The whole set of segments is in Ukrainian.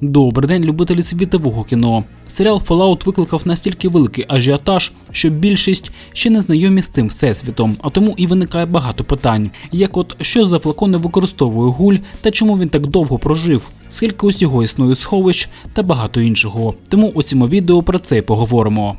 Добрий день, любителі світового кіно. Серіал Fallout викликав настільки великий ажіотаж, що більшість ще не знайомі з цим всесвітом, а тому і виникає багато питань. Як от що за флакони використовує гуль та чому він так довго прожив, скільки усього існує сховищ та багато іншого. Тому у цьому відео про це й поговоримо.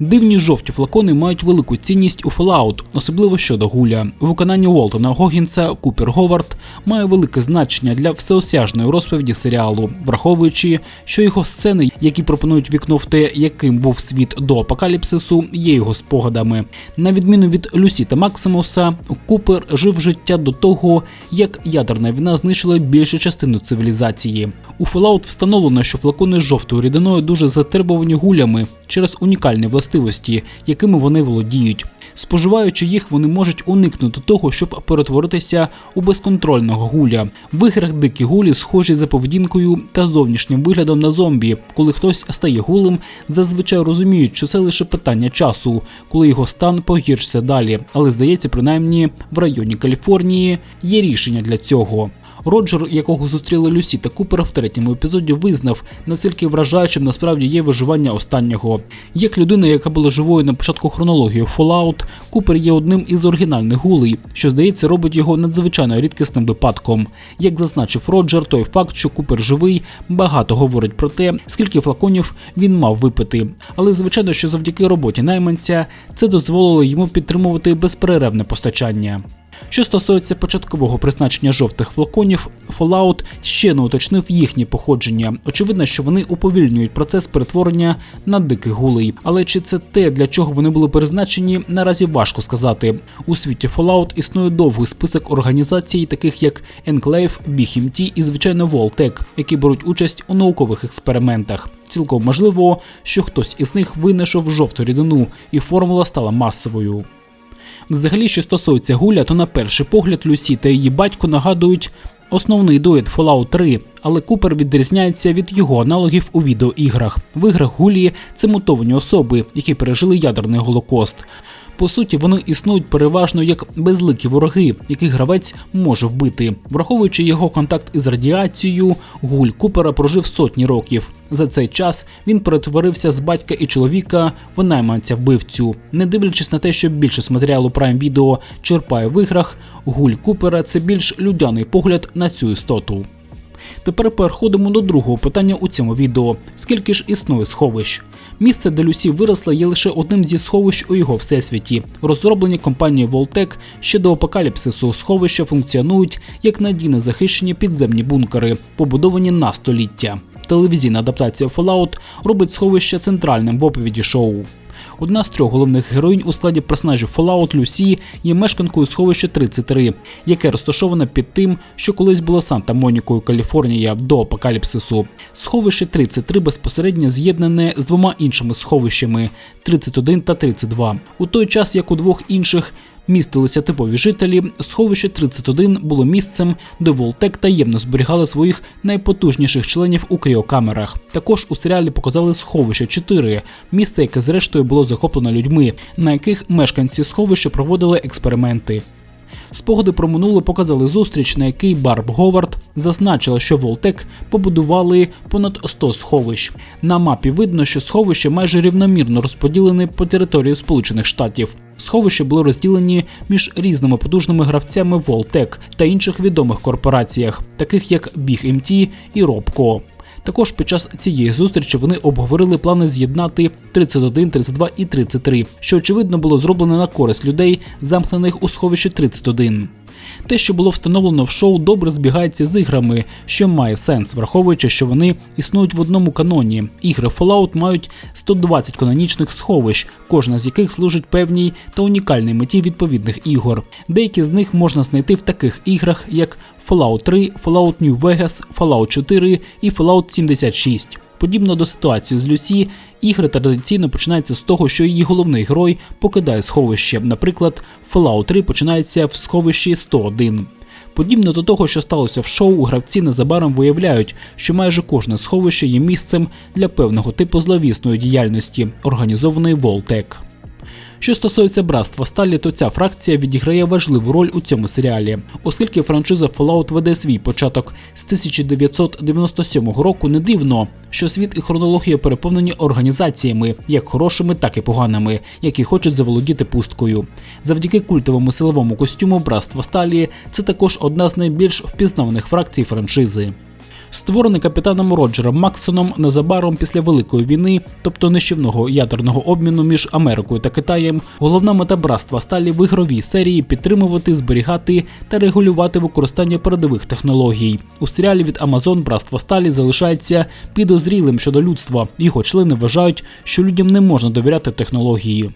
Дивні жовті флакони мають велику цінність у Fallout, особливо щодо гуля. У виконанні Уолтона Гогінса Купер Говард має велике значення для всеосяжної розповіді серіалу, враховуючи, що його сцени, які пропонують вікно в те, яким був світ до апокаліпсису, є його спогадами. На відміну від Люсі та Максимуса, Купер жив життя до того, як ядерна війна знищила більшу частину цивілізації. У Fallout встановлено, що флакони з жовтою рідиною дуже затребувані гулями через унікальні властивості, якими вони володіють. Споживаючи їх, вони можуть уникнути того, щоб перетворитися у безконтрольного гуля. В іграх дикі гулі схожі за поведінкою та зовнішнім виглядом на зомбі. Коли хтось стає гулем, зазвичай розуміють, що це лише питання часу, коли його стан погіршиться далі. Але здається, принаймні в районі Каліфорнії є рішення для цього. Роджер, якого зустріли Люсі та Купер в третьому епізоді, визнав, наскільки вражаючим насправді є виживання останнього. Як людина, яка була живою на початку хронології Fallout, Купер є одним із оригінальних гулей, що здається робить його надзвичайно рідкісним випадком. Як зазначив Роджер, той факт, що Купер живий, багато говорить про те, скільки флаконів він мав випити. Але звичайно, що завдяки роботі найманця це дозволило йому підтримувати безперервне постачання. Що стосується початкового призначення жовтих флаконів, Fallout ще не уточнив їхнє походження. Очевидно, що вони уповільнюють процес перетворення на диких гулей. Але чи це те, для чого вони були призначені, наразі важко сказати. У світі Fallout існує довгий список організацій, таких як Enclave, BHMT і звичайно Voltec, які беруть участь у наукових експериментах. Цілком можливо, що хтось із них винайшов жовту рідину, і формула стала масовою. Взагалі, що стосується гуля, то на перший погляд Люсі та її батько нагадують основний дует Fallout 3, але Купер відрізняється від його аналогів у відеоіграх. В іграх Гулі це мутовані особи, які пережили ядерний голокост. По суті, вони існують переважно як безликі вороги, яких гравець може вбити. Враховуючи його контакт із радіацією, гуль Купера прожив сотні років. За цей час він перетворився з батька і чоловіка в найманця вбивцю. Не дивлячись на те, що більшість матеріалу Prime Video черпає в іграх, гуль Купера це більш людяний погляд на цю істоту. Тепер переходимо до другого питання у цьому відео: скільки ж існує сховищ? Місце, де Люсі виросла, є лише одним зі сховищ у його всесвіті. Розроблені компанією Voltec ще до апокаліпсису сховища функціонують як надійно захищені підземні бункери, побудовані на століття. Телевізійна адаптація Fallout робить сховище центральним в оповіді шоу. Одна з трьох головних героїнь у складі персонажів Fallout Люсі є мешканкою сховища 33, яке розташоване під тим, що колись було Санта-Монікою, Каліфорнія до апокаліпсису. Сховище 33 безпосередньо з'єднане з двома іншими сховищами 31 та 32. У той час, як у двох інших містилися типові жителі, сховище 31 було місцем, де Волтек таємно зберігали своїх найпотужніших членів у кріокамерах. Також у серіалі показали сховище 4, місце, яке зрештою було захоплено людьми, на яких мешканці сховища проводили експерименти. Спогади про минуле показали зустріч, на якій Барб Говард зазначила, що Волтек побудували понад 100 сховищ. На мапі видно, що сховища майже рівномірно розподілені по території Сполучених Штатів. Сховища були розділені між різними потужними гравцями Волтек та інших відомих корпораціях, таких як Big MT і Робко. Також під час цієї зустрічі вони обговорили плани з'єднати 31, 32 і 33, що очевидно було зроблено на користь людей, замкнених у сховищі 31. Те, що було встановлено в шоу, добре збігається з іграми, що має сенс, враховуючи, що вони існують в одному каноні. Ігри Fallout мають 120 канонічних сховищ, кожна з яких служить певній та унікальній меті відповідних ігор. Деякі з них можна знайти в таких іграх, як Fallout 3, Fallout New Vegas, Fallout 4 і Fallout 76. Подібно до ситуації з Люсі, ігри традиційно починаються з того, що її головний герой покидає сховище. Наприклад, Fallout 3 починається в сховищі 101. Подібно до того, що сталося в шоу, гравці незабаром виявляють, що майже кожне сховище є місцем для певного типу зловісної діяльності, організованої Волтек. Що стосується братства Сталі, то ця фракція відіграє важливу роль у цьому серіалі, оскільки франшиза Fallout веде свій початок з 1997 року. Не дивно, що світ і хронологія переповнені організаціями, як хорошими, так і поганими, які хочуть заволодіти пусткою. Завдяки культовому силовому костюму братства Сталі це також одна з найбільш впізнаваних фракцій франшизи. Створений капітаном Роджером Максоном незабаром після Великої війни, тобто нищівного ядерного обміну між Америкою та Китаєм, головна мета братства сталі в ігровій серії підтримувати, зберігати та регулювати використання передових технологій. У серіалі від Amazon братство сталі залишається підозрілим щодо людства. Його члени вважають, що людям не можна довіряти технології.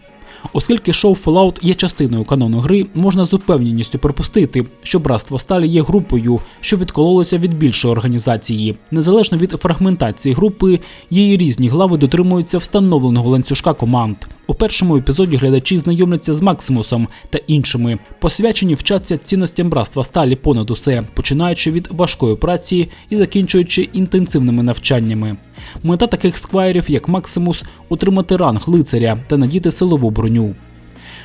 Оскільки шоу Fallout є частиною канону гри, можна з упевненістю припустити, що братство Сталі є групою, що відкололося від більшої організації. Незалежно від фрагментації групи, її різні глави дотримуються встановленого ланцюжка команд. У першому епізоді глядачі знайомляться з Максимусом та іншими. Посвячені вчаться цінностям братства сталі понад усе, починаючи від важкої праці і закінчуючи інтенсивними навчаннями. Мета таких сквайрів, як Максимус, отримати ранг лицаря та надіти силову броню.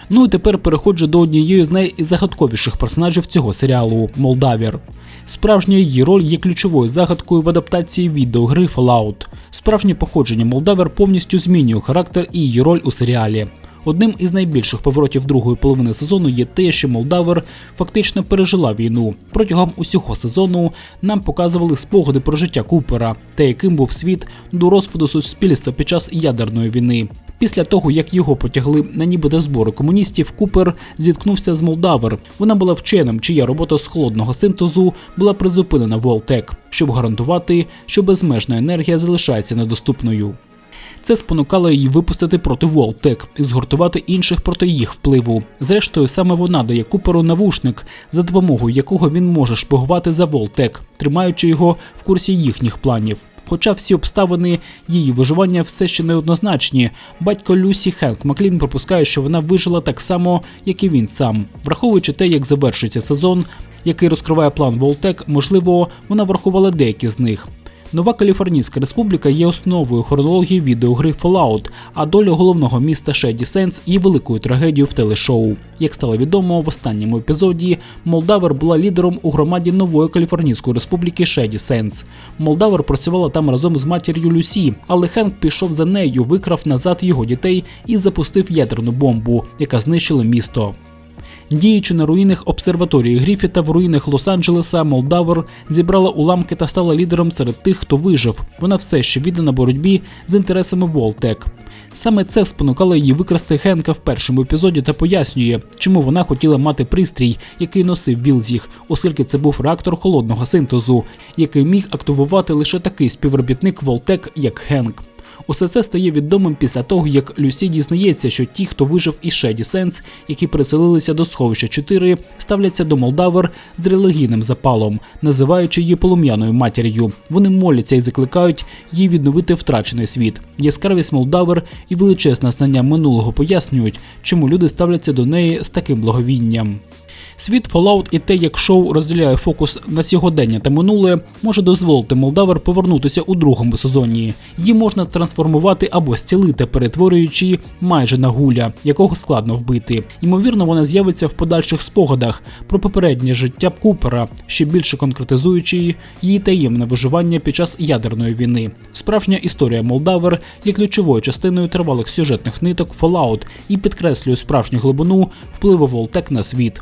Ну і тепер переходжу до однієї з найзагадковіших персонажів цього серіалу Молдавір. Справжня її роль є ключовою загадкою в адаптації відеогри Fallout. Справжнє походження Молдавер повністю змінює характер і її роль у серіалі. Одним із найбільших поворотів другої половини сезону є те, що Молдавер фактично пережила війну. Протягом усього сезону нам показували спогади про життя Купера та яким був світ до розпаду суспільства під час ядерної війни. Після того, як його потягли на нібито збори комуністів, Купер зіткнувся з Молдавер. Вона була вченим, чия робота з холодного синтезу була призупинена Волтек, щоб гарантувати, що безмежна енергія залишається недоступною. Це спонукало її випустити проти Волтек і згуртувати інших проти їх впливу. Зрештою, саме вона дає Куперу навушник, за допомогою якого він може шпигувати за Волтек, тримаючи його в курсі їхніх планів. Хоча всі обставини її виживання все ще неоднозначні, батько Люсі Хенк Маклін припускає, що вона вижила так само, як і він сам, враховуючи те, як завершується сезон, який розкриває план Волтек, можливо, вона врахувала деякі з них. Нова Каліфорнійська республіка є основою хронології відеогри Fallout, а доля головного міста Шеді Сенс є великою трагедією в телешоу. Як стало відомо в останньому епізоді, Молдавер була лідером у громаді нової Каліфорнійської республіки Шеді Сенс. Молдавер працювала там разом з матір'ю Люсі, але Хенк пішов за нею, викрав назад його дітей і запустив ядерну бомбу, яка знищила місто. Діючи на руїнах обсерваторії Гріфіта в руїнах Лос-Анджелеса, Молдавер зібрала уламки та стала лідером серед тих, хто вижив. Вона все ще віддана боротьбі з інтересами Волтек. Саме це спонукало її викрасти Хенка в першому епізоді та пояснює, чому вона хотіла мати пристрій, який носив Вілзіг, оскільки це був реактор холодного синтезу, який міг активувати лише такий співробітник Волтек, як Хенк. Усе це стає відомим після того, як Люсі дізнається, що ті, хто вижив із Шеді Сенс, які переселилися до сховища 4, ставляться до Молдавер з релігійним запалом, називаючи її полум'яною матір'ю. Вони моляться і закликають їй відновити втрачений світ. Яскравість Молдавер і величезне знання минулого пояснюють, чому люди ставляться до неї з таким благовінням. Світ Fallout і те, як шоу розділяє фокус на сьогодення та минуле, може дозволити Молдавер повернутися у другому сезоні. Її можна трансформувати або стілити, перетворюючи майже на гуля, якого складно вбити. Ймовірно, вона з'явиться в подальших спогадах про попереднє життя Купера, ще більше конкретизуючи її таємне виживання під час ядерної війни. Справжня історія Молдавер є ключовою частиною тривалих сюжетних ниток Fallout і підкреслює справжню глибину впливу Волтек на світ.